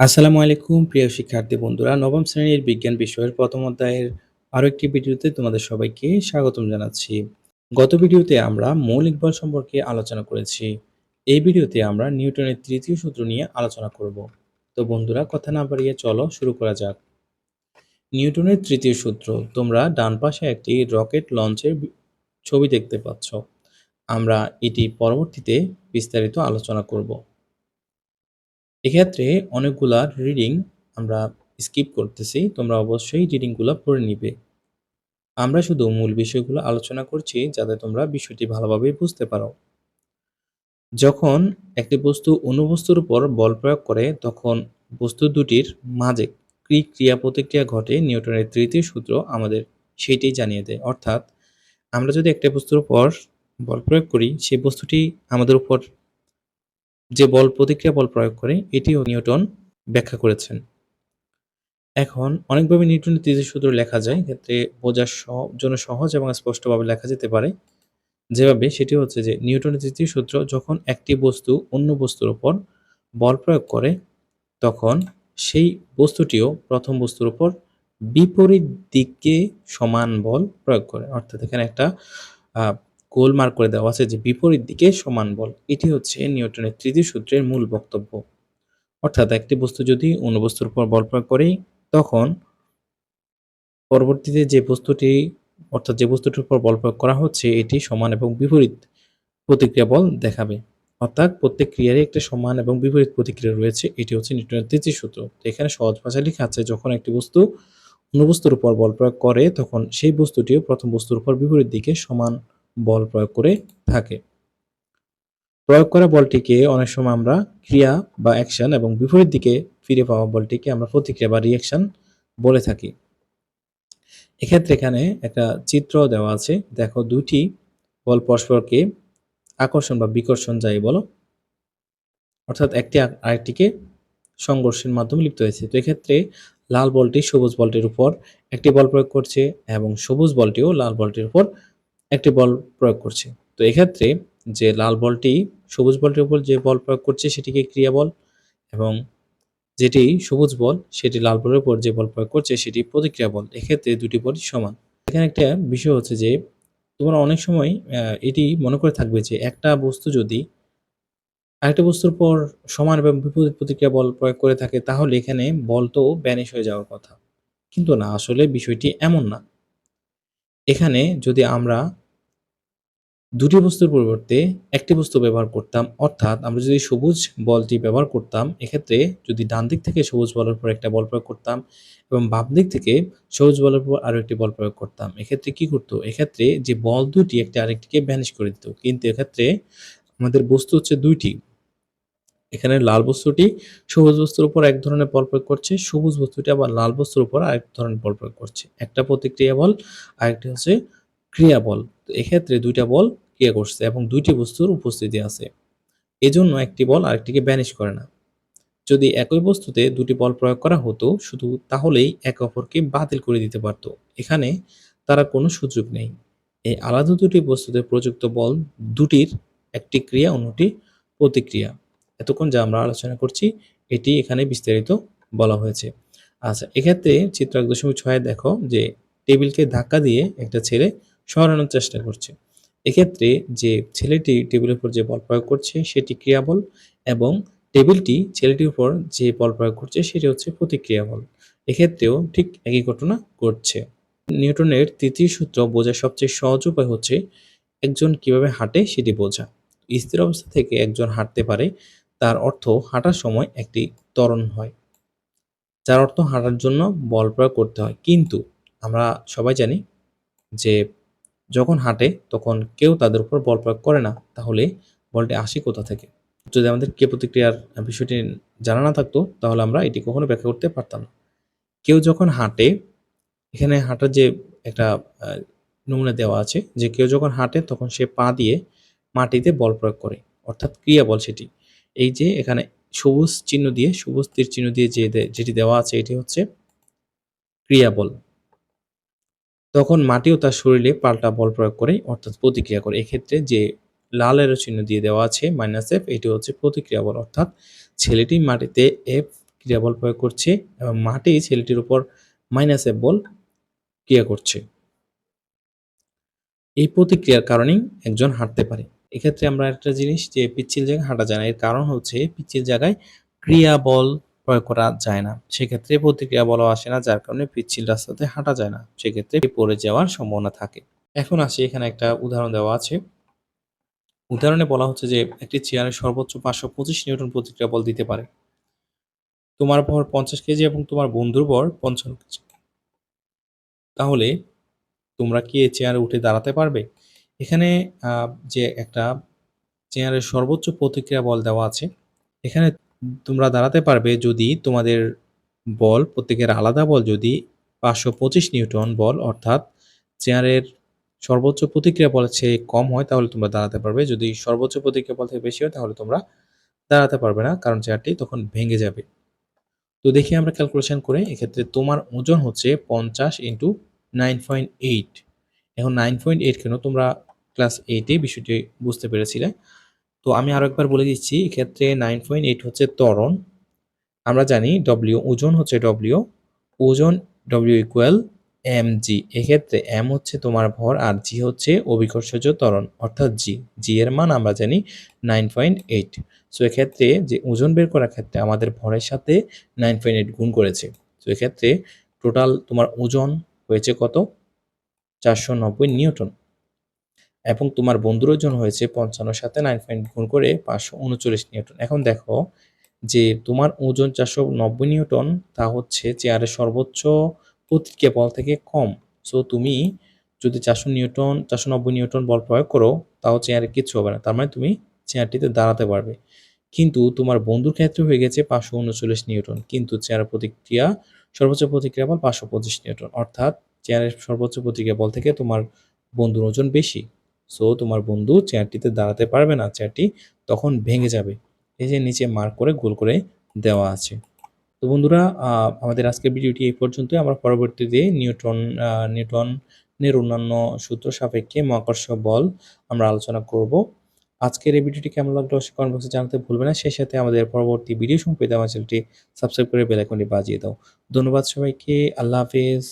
আসসালামু আলাইকুম, প্রিয় শিক্ষার্থী বন্ধুরা। নবম শ্রেণির বিজ্ঞান বিষয়ের প্রথম অধ্যায়ের আরও একটি ভিডিওতে তোমাদের সবাইকে স্বাগতম জানাচ্ছি। গত ভিডিওতে আমরা মৌলিক বল সম্পর্কে আলোচনা করেছি। এই ভিডিওতে আমরা নিউটনের তৃতীয় সূত্র নিয়ে আলোচনা করব। তো বন্ধুরা, কথা না বাড়িয়ে চলো শুরু করা যাক। নিউটনের তৃতীয় সূত্র, তোমরা ডান পাশে একটি রকেট লঞ্চের ছবি দেখতে পাচ্ছ। আমরা এটি পরবর্তীতে বিস্তারিত আলোচনা করব। এক্ষেত্রে অনেকগুলা রিডিং আমরা স্কিপ করতেছি, তোমরা অবশ্যই রিডিংগুলো পড়ে নিবে। আমরা শুধু মূল বিষয়গুলো আলোচনা করছি যাতে তোমরা বিষয়টি ভালোভাবে বুঝতে পারো। যখন একটি বস্তু অন্য বস্তুর উপর বল প্রয়োগ করে, তখন বস্তু দুটির মাঝে কি ক্রিয়া প্রতিক্রিয়া ঘটে নিউটনের তৃতীয় সূত্র আমাদের সেইটাই জানিয়ে দেয়। অর্থাৎ আমরা যদি একটা বস্তুর উপর বল প্রয়োগ করি, সেই বস্তুটি আমাদের উপর যে বল প্রতিক্রিয়া বল প্রয়োগ করে, এটিও নিউটন ব্যাখ্যা করেছেন। এখন অনেকভাবে নিউটনের তৃতীয় সূত্র লেখা যায় ক্ষেত্রে বোঝার জন্য সহজ এবং স্পষ্টভাবে লেখা যেতে পারে। যেভাবে সেটি হচ্ছে যে, নিউটনের তৃতীয় সূত্র যখন একটি বস্তু অন্য বস্তুর উপর বল প্রয়োগ করে, তখন সেই বস্তুটিও প্রথম বস্তুর উপর বিপরীত দিকে সমান বল প্রয়োগ করে। অর্থাৎ এখানে একটা গোল মার্ক করে দেওয়া আছে যে বিপরীত দিকে সমান বল। এটি হচ্ছে নিউটনের তৃতীয় সূত্রের মূল বক্তব্য। অর্থাৎ একটি বস্তু যদি অন্য বস্তুর উপর বল প্রয়োগ করে, তখন পরবর্তীতে যে বস্তুটি, অর্থাৎ যে বস্তুটির উপর বল প্রয়োগ করা হচ্ছে, এটি সমান এবং বিপরীত প্রতিক্রিয়া বল দেখাবে। অর্থাৎ প্রত্যেক ক্রিয়ারই একটা সমান এবং বিপরীত প্রতিক্রিয়া রয়েছে, এটি হচ্ছে নিউটনের তৃতীয় সূত্র। এখানে সহজ ভাষায় লেখা আছে, যখন একটি বস্তু অন্য বস্তুর উপর বল প্রয়োগ করে, তখন সেই বস্তুটিও প্রথম বস্তুর উপর বিপরীত দিকে সমান বল প্রয়োগ করে থাকে। প্রয়োগ করা বলটিকে অনেক সময় আমরা ক্রিয়া বা অ্যাকশন এবং বিপরীত দিকে ফিরে পাওয়া বলটিকে আমরা প্রতিক্রিয়া বা রিয়াকশন বলে থাকি। এক্ষেত্রে এখানে একটা চিত্র দেওয়া আছে। দেখো দুটি বল পরস্পরকে আকর্ষণ বা বিকর্ষণ যাই বলো, অর্থাৎ একটি আরেকটিকে সংঘর্ষের মাধ্যমে লিপ্ত হয়েছে। তো এক্ষেত্রে লাল বলটি সবুজ বলটির উপর একটি বল প্রয়োগ করছে এবং সবুজ বলটিও লাল বলটির উপর একটি বল প্রয়োগ করছে। তো এক্ষেত্রে যে লাল বলটি, সবুজ বলটির উপর যে বল প্রয়োগ করছে, সেটিকে ক্রিয়া বল এবং যেটি সবুজ বল, সেটি লাল বলের উপর যে বল প্রয়োগ করছে, সেটি প্রতিক্রিয়া বল। এক্ষেত্রে দুটি বলই সমান। এখানে একটা বিষয় হচ্ছে যে, তোমরা অনেক সময় এটি মনে করে থাকবে যে একটা বস্তু যদি আরেকটা বস্তুর উপর সমান এবং বিপরীত প্রতিক্রিয়া বল প্রয়োগ করে থাকে, তাহলে এখানে বল তো ব্যানিশ হয়ে যাওয়ার কথা। কিন্তু না, আসলে বিষয়টি এমন না। এখানে যদি আমরা দুটি বস্তুর পরিবর্তে একটি বস্তু ব্যবহার করতাম, অর্থাৎ আমরা যদি সবুজ বলটি ব্যবহার করতাম, এক্ষেত্রে যদি ডান দিক থেকে সবুজ বলের উপর একটা বল প্রয়োগ করতাম এবং বাম দিক থেকে সবুজ বলের উপর আরও একটি বল প্রয়োগ করতাম, এক্ষেত্রে কি করতো? এক্ষেত্রে যে বল দুটি একটি আরেকটিকে ভ্যানিশ করে দিত। কিন্তু এক্ষেত্রে আমাদের বস্তু হচ্ছে দুইটি। এখানে লাল বস্তুটি সবুজ বস্তুর উপর এক ধরনের বল প্রয়োগ করছে, সবুজ বস্তুটি আবার লাল বস্তুর উপর আরেক ধরনের বল প্রয়োগ করছে। একটা প্রতিক্রিয়া বল, আরেকটি হচ্ছে ক্রিয়া বল। তো এক্ষেত্রে দুইটা বল ক্রিয়া করছে এবং দুইটি বস্তুর উপস্থিতি আছে। এজন্য একটি বল আরেকটিকে ব্যানিশ করে না। যদি একই বস্তুতে দুটি বল প্রয়োগ করা হতো, শুধু তাহলেই একে অপরকে বাতিল করে দিতে পারত। এখানে তারা কোনো সুযোগ নেই। এই আলাদা দুটি বস্তুতে প্রযুক্ত বল দুটির একটি ক্রিয়া, অন্যটি প্রতিক্রিয়া। এতক্ষণ যা আমরা আলোচনা করছি, এটি এখানে বিস্তারিত বলা হয়েছে। আচ্ছা এক্ষেত্রে চিত্র এক দশমিক ছয়ে দেখো যে টেবিলকে ধাক্কা দিয়ে একটা ছেলে সরানোর চেষ্টা করছে। এক্ষেত্রে যে ছেলেটি টেবিলের উপর যে বল প্রয়োগ করছে, সেটি ক্রিয়া বল এবং টেবিলটি ছেলেটির উপর যে বল প্রয়োগ করছে, সেটি হচ্ছে প্রতিক্রিয়া বল এক্ষেত্রেও ঠিক একই ঘটনা ঘটছে। নিউটনের তৃতীয় সূত্র বোঝার সবচেয়ে সহজ উপায় হচ্ছে, একজন কীভাবে হাঁটে সেটি বোঝা। স্থির অবস্থা থেকে একজন হাঁটতে পারে তার অর্থ হাঁটার সময় একটি ত্বরণ হয়। যার অর্থ হাঁটার জন্য বল প্রয়োগ করতে হয়। কিন্তু আমরা সবাই জানি যে যখন হাঁটে তখন কেউ তাদের উপর বল প্রয়োগ করে না। তাহলে বলটি আসে কোথা থেকে? যদি আমাদের কে প্রতিক্রিয়ার বিষয়টি জানা না থাকতো তাহলে আমরা এটি কখনো ব্যাখ্যা করতে পারতাম না। কেউ যখন হাঁটে, এখানে হাঁটার যে একটা নমুনা দেওয়া আছে যে কেউ যখন হাঁটে তখন সে পা দিয়ে মাটিতে বল প্রয়োগ করে। অর্থাৎ ক্রিয়া বল সেটি। এই যে এখানে সবুজ চিহ্ন দিয়ে, সবুজ তীর চিহ্ন দিয়ে যে যেটি দেওয়া আছে, এটি হচ্ছে ক্রিয়া বল তখন মাটিও তার শরীরে পাল্টা বল প্রয়োগ করে, অর্থাৎ প্রতিক্রিয়া করে। এক্ষেত্রে যে লাল এরো চিহ্ন দিয়ে দেওয়া আছে মাইনাস এফ এটি হচ্ছে প্রতিক্রিয়া বল অর্থাৎ ছেলেটি মাটিতে এফ ক্রিয়া বল প্রয়োগ করছে এবং মাটি ছেলেটির উপর মাইনাস এফ বল ক্রিয়া করছে। এই প্রতিক্রিয়ার কারণেই একজন হাঁটতে পারে। এক্ষেত্রে আমরা একটা জিনিস যে পিচ্ছিল জায়গায় হাঁটা যায় না। এর কারণ হচ্ছে পিচ্ছিল জায়গায় ক্রিয়া বল প্রয়োগ করা যায় না। সেক্ষেত্রে প্রতিক্রিয়া বলও আসে না, যার কারণে পিচ্ছিল রাস্তাতে হাঁটা যায় না। সেক্ষেত্রে পড়ে যাওয়ার সম্ভাবনা থাকে। এখন আসি, এখানে একটা উদাহরণ দেওয়া আছে। উদাহরণে বলা হচ্ছে যে একটি চেয়ারে সর্বোচ্চ পাঁচশো পঁচিশ নিউটন প্রতিক্রিয়া বল দিতে পারে। তোমার ভর পঞ্চাশ কেজি এবং তোমার বন্ধুর ভর পঞ্চান্ন কেজি। তাহলে তোমরা কি এই চেয়ারে উঠে দাঁড়াতে পারবে? এখানে যে একটা চেয়ারের সর্বোচ্চ প্রতিক্রিয়া বল দেওয়া আছে, এখানে তোমরা দাঁড়াতে পারবে যদি তোমাদের বল, প্রত্যেকের আলাদা বল যদি পাঁচশো পঁচিশ নিউটন বল, অর্থাৎ চেয়ারের সর্বোচ্চ প্রতিক্রিয়া বলের চেয়ে কম হয়, তাহলে তোমরা দাঁড়াতে পারবে। যদি সর্বোচ্চ প্রতিক্রিয়া বল থেকে বেশি হয়, তাহলে তোমরা দাঁড়াতে পারবে না, কারণ চেয়ারটি তখন ভেঙে যাবে। তো দেখি আমরা ক্যালকুলেশন করে, এক্ষেত্রে তোমার ওজন হচ্ছে পঞ্চাশ ইন্টু নাইন পয়েন্ট এইট। এখন নাইন পয়েন্ট এইট কেন? তোমরা ক্লাস এইটে বিষয়টি বুঝতে পেরেছিলে। তো আমি আরও একবার বলে দিচ্ছি, এক্ষেত্রে নাইন পয়েন্ট এইট হচ্ছে ত্বরণ। আমরা জানি ডব্লিউ ওজন হচ্ছে ডব্লিউ ওজন ডব্লিউ ইকুয়াল এম জি এক্ষেত্রে এম হচ্ছে তোমার ভর আর জি হচ্ছে অভিকর্ষজ ত্বরণ, অর্থাৎ জি জি এর মান আমরা জানি নাইন পয়েন্ট এইট সো এক্ষেত্রে যে ওজন বের করার ক্ষেত্রে আমাদের ভরের সাথে নাইন পয়েন্ট এইট গুণ করেছে। তো এক্ষেত্রে টোটাল তোমার ওজন হয়েছে কত? চারশো নব্বই নিউটন। এবং তোমার বন্ধুর ওজন হয়েছে পঞ্চান্নর সাথে নাইন পয়েন্ট গুণ করে পাঁচশো উনচল্লিশ নিউটন। এখন দেখো যে তোমার ওজন চারশো নব্বই নিউটন, তা হচ্ছে চেয়ারের সর্বোচ্চ প্রতিক্রিয়া বল থেকে কম। সো তুমি যদি চারশো নিউটন, চারশো নব্বই নিউটন বল প্রয়োগ করো, তাও চেয়ারে কিচ্ছু হবে না। তার মানে তুমি চেয়ারটিতে দাঁড়াতে পারবে। কিন্তু তোমার বন্ধুর ক্ষেত্রে হয়ে গেছে পাঁচশো উনচল্লিশ নিউটন, কিন্তু চেয়ারের প্রতিক্রিয়া, সর্বোচ্চ প্রতিক্রিয়া বল পাঁচশো পঁচিশ নিউটন। অর্থাৎ চেয়ারের সর্বোচ্চ প্রতিক্রিয়া বল থেকে তোমার বন্ধুর ওজন বেশি। সো তোমার বন্ধু চেয়ারটিতে দাঁড়াতে পারবে না, চেয়ারটি তখন ভেঙে যাবে। এই যে নিচে মার্ক করে গোল করে দেওয়া আছে। তো বন্ধুরা আমাদের আজকের ভিডিওটি এই পর্যন্তই। আমরা পরবর্তীতে নিউটন নিউটনের অন্যান্য সূত্র সাপেক্ষে মহাকর্ষ বল আমরা আলোচনা করব। আজকের এই ভিডিওটি কেমন লাগল কমেন্ট বক্সে জানাতে ভুলবে না। সেই সাথে আমাদের পরবর্তী ভিডিও সম্পর্কে আমার চ্যানেলটি সাবস্ক্রাইব করে বেল আইকনটি বাজিয়ে দাও। ধন্যবাদ সবাইকে। আল্লাহ হাফেজ।